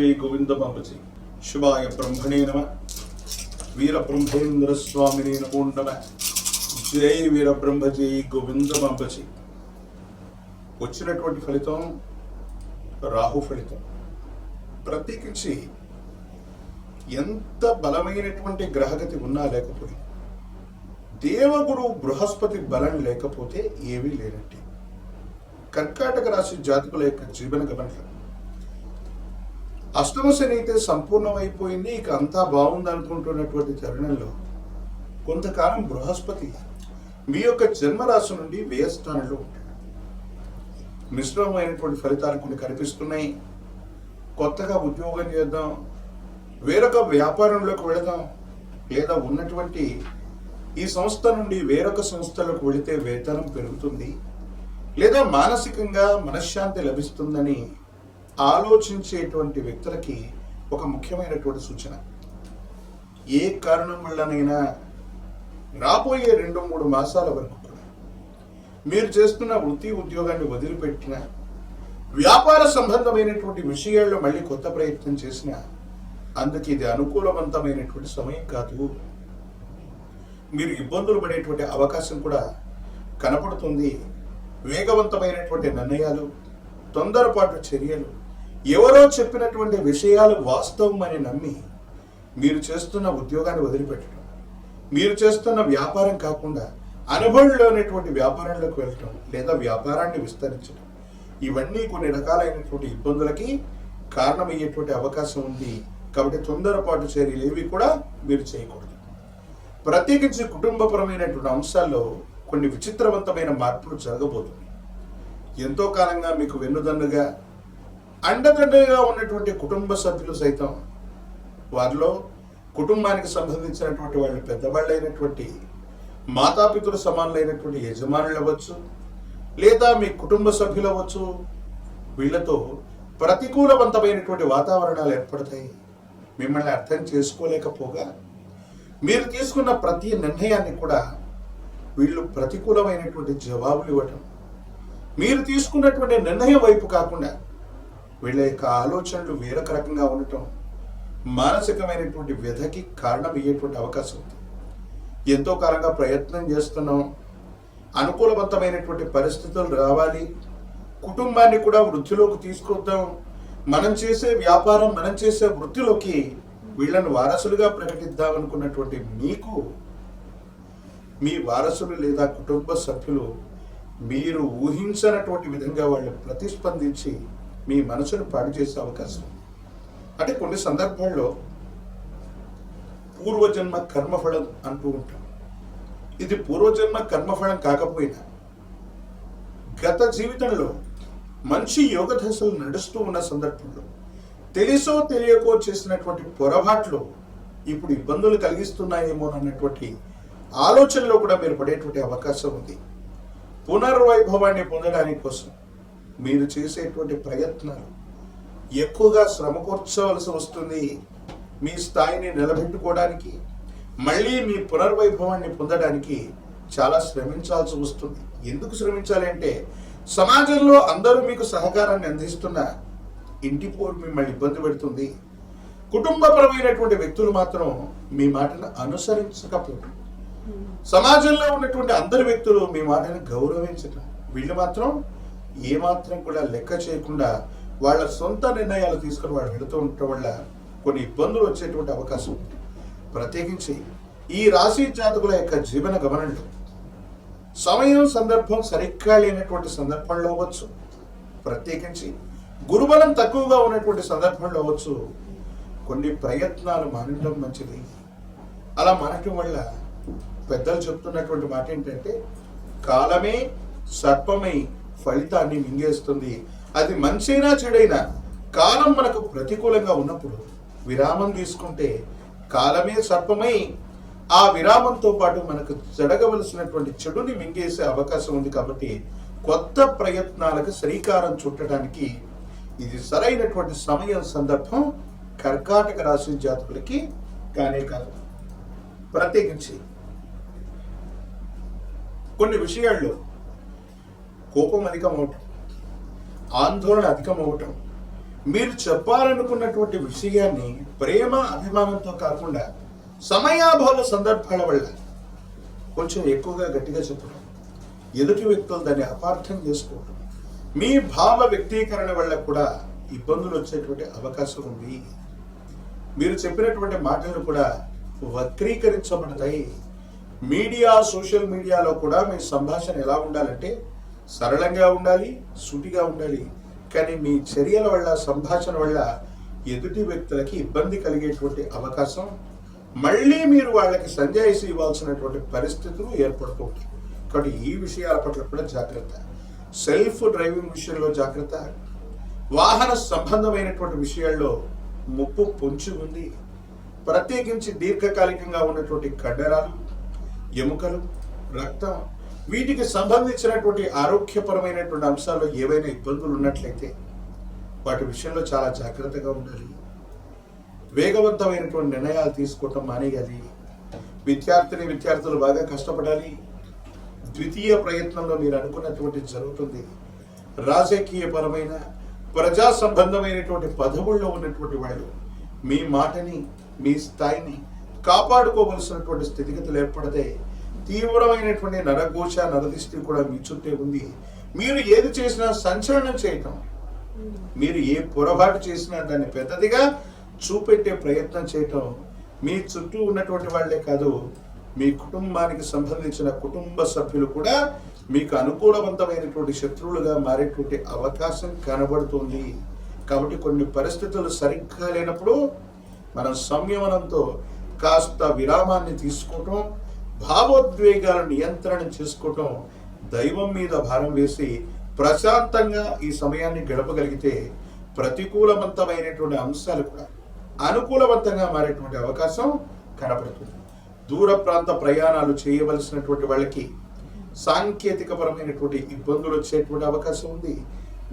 శ్రీ గోవింద బాబజీ. శివాయ బ్రహ్మణే నమ. వీర బ్రహ్మేంద్ర స్వామిని నమో నమ. జై వీర బ్రహ్మజీ గోవింద బాబజీ. వచ్చినటువంటి ఫలితం రాహు ఫలితం. ప్రత్యేకించి ఎంత బలమైనటువంటి గ్రహగతి ఉన్నా లేకపోయినా దేవగురు బృహస్పతి బలం లేకపోతే ఏమీ లేనట్టే కర్కాటక రాశి జాతకుల యొక్క జీవన గమనం అష్టమ శని అయితే సంపూర్ణమైపోయింది ఇక అంతా బాగుంది అనుకుంటున్నటువంటి తరుణంలో కొంతకాలం బృహస్పతి మీ యొక్క జన్మరాశి నుండి వ్యయస్థానంలో ఉంటాడు. మిశ్రమమైనటువంటి ఫలితాలు కొన్ని కనిపిస్తున్నాయి. కొత్తగా ఉద్యోగం చేద్దాం వేరొక వ్యాపారంలోకి వెళదాం లేదా ఉన్నటువంటి ఈ సంస్థ నుండి వేరొక సంస్థలకు వెళితే వేతనం పెరుగుతుంది లేదా మానసికంగా మనశ్శాంతి లభిస్తుందని ఆలోచించేటువంటి వ్యక్తులకి ఒక ముఖ్యమైనటువంటి సూచన. ఏ కారణం వల్లనైనా రాబోయే రెండు మూడు మాసాల వరకు కూడా మీరు చేస్తున్న వృత్తి ఉద్యోగాన్ని వదిలిపెట్టిన వ్యాపార సంబంధమైనటువంటి విషయాల్లో మళ్ళీ కొత్త ప్రయత్నం చేసిన అందుకు ఇది అనుకూలవంతమైనటువంటి సమయం కాదు. మీరు ఇబ్బందులు పడేటువంటి అవకాశం కూడా కనపడుతుంది. వేగవంతమైనటువంటి నిర్ణయాలు తొందరపాటు చర్యలు ఎవరో చెప్పినటువంటి విషయాలు వాస్తవం అని నమ్మి మీరు చేస్తున్న ఉద్యోగాన్ని వదిలిపెట్టడం మీరు చేస్తున్న వ్యాపారం కాకుండా అనుభవంలోనేటువంటి వ్యాపారంలోకి వెళ్ళటం లేదా వ్యాపారాన్ని విస్తరించడం ఇవన్నీ కొన్ని రకాలైనటువంటి ఇబ్బందులకి కారణమయ్యేటువంటి అవకాశం ఉంది కాబట్టి తొందరపాటు చర్యలు ఏవి కూడా మీరు చేయకూడదు. ప్రత్యేకించి కుటుంబపరమైనటువంటి అంశాల్లో కొన్ని విచిత్రవంతమైన మార్పులు జరగబోతున్నాయి. ఎంతో కాలంగా మీకు వెన్నుదన్నుగా అండదండగా ఉన్నటువంటి కుటుంబ సభ్యులు సైతం వారిలో కుటుంబానికి సంబంధించినటువంటి వాళ్ళు పెద్దవాళ్ళైనటువంటి మాతాపితుల సమానులైనటువంటి యజమానులు అవ్వచ్చు లేదా మీ కుటుంబ సభ్యులు అవ్వచ్చు వీళ్ళతో ప్రతికూలవంతమైనటువంటి వాతావరణాలు ఏర్పడతాయి. మిమ్మల్ని అర్థం చేసుకోలేకపోగా మీరు తీసుకున్న ప్రతి నిర్ణయాన్ని కూడా వీళ్ళు ప్రతికూలమైనటువంటి జవాబులు ఇవ్వటం. మీరు తీసుకున్నటువంటి నిర్ణయం వైపు కాకుండా వీళ్ళ యొక్క ఆలోచనలు వేరొక రకంగా ఉండటం మానసికమైనటువంటి వ్యధకి కారణమయ్యేటువంటి అవకాశం ఉంది. ఎంతో కాలంగా ప్రయత్నం చేస్తున్నాం. అనుకూలవంతమైనటువంటి పరిస్థితులు రావాలి. కుటుంబాన్ని కూడా వృద్ధిలోకి తీసుకొద్దాం. మనం చేసే వ్యాపారం మనం చేసే వృత్తిలోకి వీళ్ళని వారసులుగా ప్రకటిద్దాం అనుకున్నటువంటి మీకు మీ వారసులు లేదా కుటుంబ సభ్యులు మీరు ఊహించనటువంటి విధంగా వాళ్ళు ప్రతిస్పందించి మీ మనసును పాడు చేసే అవకాశం. అంటే కొన్ని సందర్భాల్లో పూర్వజన్మ కర్మఫలం అంటూ ఉంటాం. ఇది పూర్వజన్మ కర్మఫలం కాకపోయినా గత జీవితంలో మంచి యోగ దశలు నడుస్తూ ఉన్న సందర్భంలో తెలుసో తెలియకో చేసినటువంటి పొరపాట్లు ఇప్పుడు ఇబ్బందులు కలిగిస్తున్నాయేమో అన్నటువంటి ఆలోచనలో కూడా మీరు పడేటువంటి అవకాశం ఉంది. పునర్వైభవాన్ని పొందడానికి కోసం మీరు చేసేటువంటి ప్రయత్నాలు. ఎక్కువగా శ్రమకూర్చవలసి వస్తుంది మీ స్థాయిని నిలబెట్టుకోవడానికి మళ్ళీ మీ పునర్వైభవాన్ని పొందడానికి చాలా శ్రమించాల్సి వస్తుంది. ఎందుకు శ్రమించాలి అంటే సమాజంలో అందరూ మీకు సహకారాన్ని అందిస్తున్న ఇంటి పోరు మిమ్మల్ని ఇబ్బంది పెడుతుంది. కుటుంబపరమైనటువంటి వ్యక్తులు మాత్రం మీ మాటను అనుసరించకపోవడం. సమాజంలో ఉన్నటువంటి అందరి వ్యక్తులు మీ మాటను గౌరవించటం. వీళ్ళు మాత్రం ఏమాత్రం కూడా లెక్క చేయకుండా వాళ్ళ సొంత నిర్ణయాలు తీసుకుని వాళ్ళు వెళుతూ ఉండటం వల్ల కొన్ని ఇబ్బందులు వచ్చేటువంటి అవకాశం ఉంది. ప్రత్యేకించి ఈ రాశి జాతకుల యొక్క జీవన గమనంలో సమయం సందర్భం సరిగ్గా లేనటువంటి సందర్భంలో అవ్వచ్చు. ప్రత్యేకించి గురుబలం తక్కువగా ఉన్నటువంటి సందర్భంలో అవ్వచ్చు. కొన్ని ప్రయత్నాలు మానడం మంచిది. అలా మానటం వల్ల పెద్దలు చెప్తున్నటువంటి మాట ఏంటంటే కాలమే సర్పమై ఫలితాన్ని మింగేస్తుంది. అది మంచైనా చెడైనా కాలం మనకు ప్రతికూలంగా ఉన్నప్పుడు విరామం తీసుకుంటే కాలమే సర్పమై ఆ విరామంతో పాటు మనకు జరగవలసినటువంటి చెడుని మింగేసే అవకాశం ఉంది కాబట్టి కొత్త ప్రయత్నాలకు శ్రీకారం చుట్టడానికి ఇది సరైనటువంటి సమయం సందర్భం. కర్కాటక రాశి జాతకులకి కానే కాదు. ప్రత్యేకించి కొన్ని విషయాల్లో కోపం అధికమవటం ఆందోళన అధికమవటం. మీరు చెప్పాలనుకున్నటువంటి విషయాన్ని ప్రేమ అభిమానంతో కాకుండా సమయాభావ సందర్భాల వల్ల కొంచెం ఎక్కువగా గట్టిగా చెప్పడం ఎదుటి వ్యక్తులు దాన్ని అపార్థం చేసుకోవడం మీ భావ వ్యక్తీకరణ వల్ల కూడా ఇబ్బందులు వచ్చేటువంటి అవకాశం ఉంది. మీరు చెప్పినటువంటి మాటలు కూడా వక్రీకరించబడతాయి. మీడియా సోషల్ మీడియాలో కూడా మీ సంభాషణ ఎలా ఉండాలంటే సరళంగా ఉండాలి సూటిగా ఉండాలి. కానీ మీ చర్యల వల్ల సంభాషణ వల్ల ఎదుటి వ్యక్తులకి ఇబ్బంది కలిగేటువంటి అవకాశం మళ్ళీ మీరు వాళ్ళకి సంజాయిషి ఇవ్వాల్సినటువంటి పరిస్థితులు ఏర్పడుతూ ఉంటాయి. కాబట్టి ఈ విషయాల పట్ల కూడా జాగ్రత్త. సెల్ఫ్ డ్రైవింగ్ విషయంలో జాగ్రత్త. వాహన సంబంధమైనటువంటి విషయాల్లో ముప్పు పొంచి ఉంది. ప్రత్యేకించి దీర్ఘకాలికంగా ఉన్నటువంటి కండరాలు ఎముకలు రక్తం వీటికి సంబంధించినటువంటి ఆరోగ్యపరమైనటువంటి అంశాల్లో ఏవైనా ఇబ్బందులు ఉన్నట్లయితే వాటి విషయంలో చాలా జాగ్రత్తగా ఉండాలి. వేగవంతమైనటువంటి నిర్ణయాలు తీసుకోవటం మానేయాలి. విద్యార్థిని విద్యార్థులు బాగా కష్టపడాలి. ద్వితీయ ప్రయత్నంలో మీరు అనుకున్నటువంటి జరుగుతుంది. రాజకీయపరమైన ప్రజా సంబంధమైనటువంటి పదవుల్లో ఉన్నటువంటి వాళ్ళు మీ మాటని మీ స్థాయిని కాపాడుకోవలసినటువంటి స్థితిగతులు ఏర్పడితే తీవ్రమైనటువంటి నరఘోష నరదిష్టి కూడా మీ చుట్టే ఉంది. మీరు ఏది చేసినా సంచలనం చేయటం. మీరు ఏ పొరపాటు చేసినా దాన్ని పెద్దదిగా చూపెట్టే ప్రయత్నం చేయటం. మీ చుట్టూ ఉన్నటువంటి వాళ్ళే కాదు మీ కుటుంబానికి సంబంధించిన కుటుంబ సభ్యులు కూడా మీకు అనుకూలవంతమైనటువంటి శత్రువులుగా మారేటువంటి అవకాశం కనబడుతుంది. కాబట్టి కొన్ని పరిస్థితులు సరిగ్గా లేనప్పుడు మనం సంయమనంతో కాస్త విరామాన్ని తీసుకోవటం భావోద్వేగాల నియంత్రణ చేసుకోవటం దైవం మీద భారం వేసి ప్రశాంతంగా ఈ సమయాన్ని గడపగలిగితే ప్రతికూలవంతమైనటువంటి అంశాలు కూడా అనుకూలవంతంగా మారేటువంటి అవకాశం కనపడుతుంది. దూర ప్రాంత ప్రయాణాలు చేయవలసినటువంటి వాళ్ళకి సాంకేతికపరమైనటువంటి ఇబ్బందులు వచ్చేటువంటి అవకాశం ఉంది.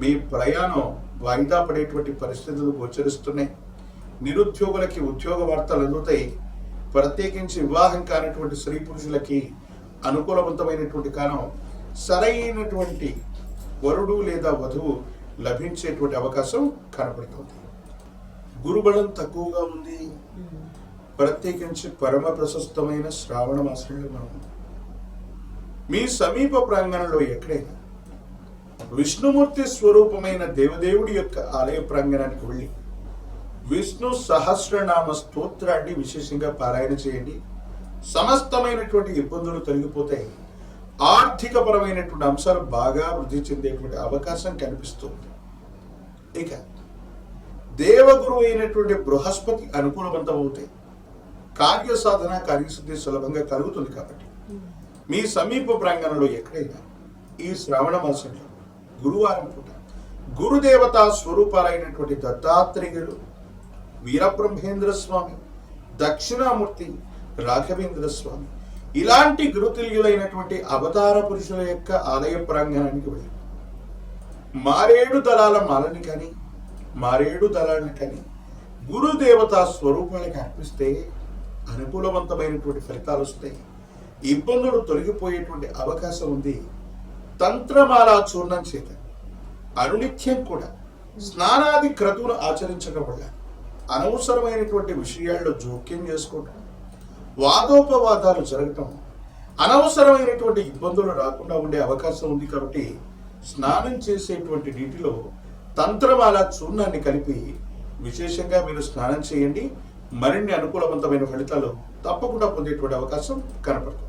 మీ ప్రయాణం వాయిదా పడేటువంటి పరిస్థితులు గోచరిస్తున్నాయి. నిరుద్యోగులకి ఉద్యోగ వార్తలు అందుతాయి. ప్రత్యేకించి వివాహం కానటువంటి స్త్రీ పురుషులకి అనుకూలవంతమైనటువంటి కాలం సరైనటువంటి వరుడు లేదా వధువు లభించేటువంటి అవకాశం కనపడుతుంది. గురుబలం తక్కువగా ఉంది. ప్రత్యేకించి పరమ ప్రశస్తమైన శ్రావణ మాసంలో మనం మీ సమీప ప్రాంగణంలో ఎక్కడైనా విష్ణుమూర్తి స్వరూపమైన దేవదేవుడి యొక్క ఆలయ ప్రాంగణానికి వెళ్ళి విష్ణు సహస్రనామ స్తోత్రాన్ని విశేషంగా పారాయణ చేయండి. సమస్తమైనటువంటి ఇబ్బందులు తొలగిపోతాయి. ఆర్థిక పరమైనటువంటి అంశాలు బాగా వృద్ధి చెందేటువంటి అవకాశం కనిపిస్తుంది. ఇక దేవగురు అయినటువంటి బృహస్పతి అనుకూలవంతమవుతాయి. కార్య సాధన కార్యసిద్ధి సులభంగా కలుగుతుంది కాబట్టి. మీ సమీప ప్రాంగణంలో ఎక్కడైనా ఈ శ్రావణ మాసంలో గురువారం పూట గురుదేవత స్వరూపాలైనటువంటి దత్తాత్రేయుడు వీరబ్రహ్మేంద్ర స్వామి దక్షిణామూర్తి రాఘవేంద్ర స్వామి ఇలాంటి గురుతుల్యులైనటువంటి అవతార పురుషుల యొక్క ఆలయ ప్రాంగణానికి వెళ్ళి. మారేడు దళాల మాలని కానీ మారేడు దళాలను కానీ గురుదేవత స్వరూపానికి అర్పిస్తే అనుకూలవంతమైనటువంటి ఫలితాలు వస్తాయి. ఇబ్బందులు తొలగిపోయేటువంటి అవకాశం ఉంది. తంత్రమాల చూర్ణం చేత అనునిత్యం కూడా స్నానాది క్రతువును ఆచరించడం వల్ల అనవసరమైనటువంటి విషయాల్లో జోక్యం చేసుకోవటం వాదోపవాదాలు జరగటం అనవసరమైనటువంటి ఇబ్బందులు రాకుండా ఉండే అవకాశం ఉంది కాబట్టి స్నానం చేసేటువంటి నీటిలో తంత్రమాల చూర్ణాన్ని కలిపి విశేషంగా మీరు స్నానం చేయండి. మరిన్ని అనుకూలవంతమైన ఫలితాలు తప్పకుండా పొందేటువంటి అవకాశం కనపడుతుంది.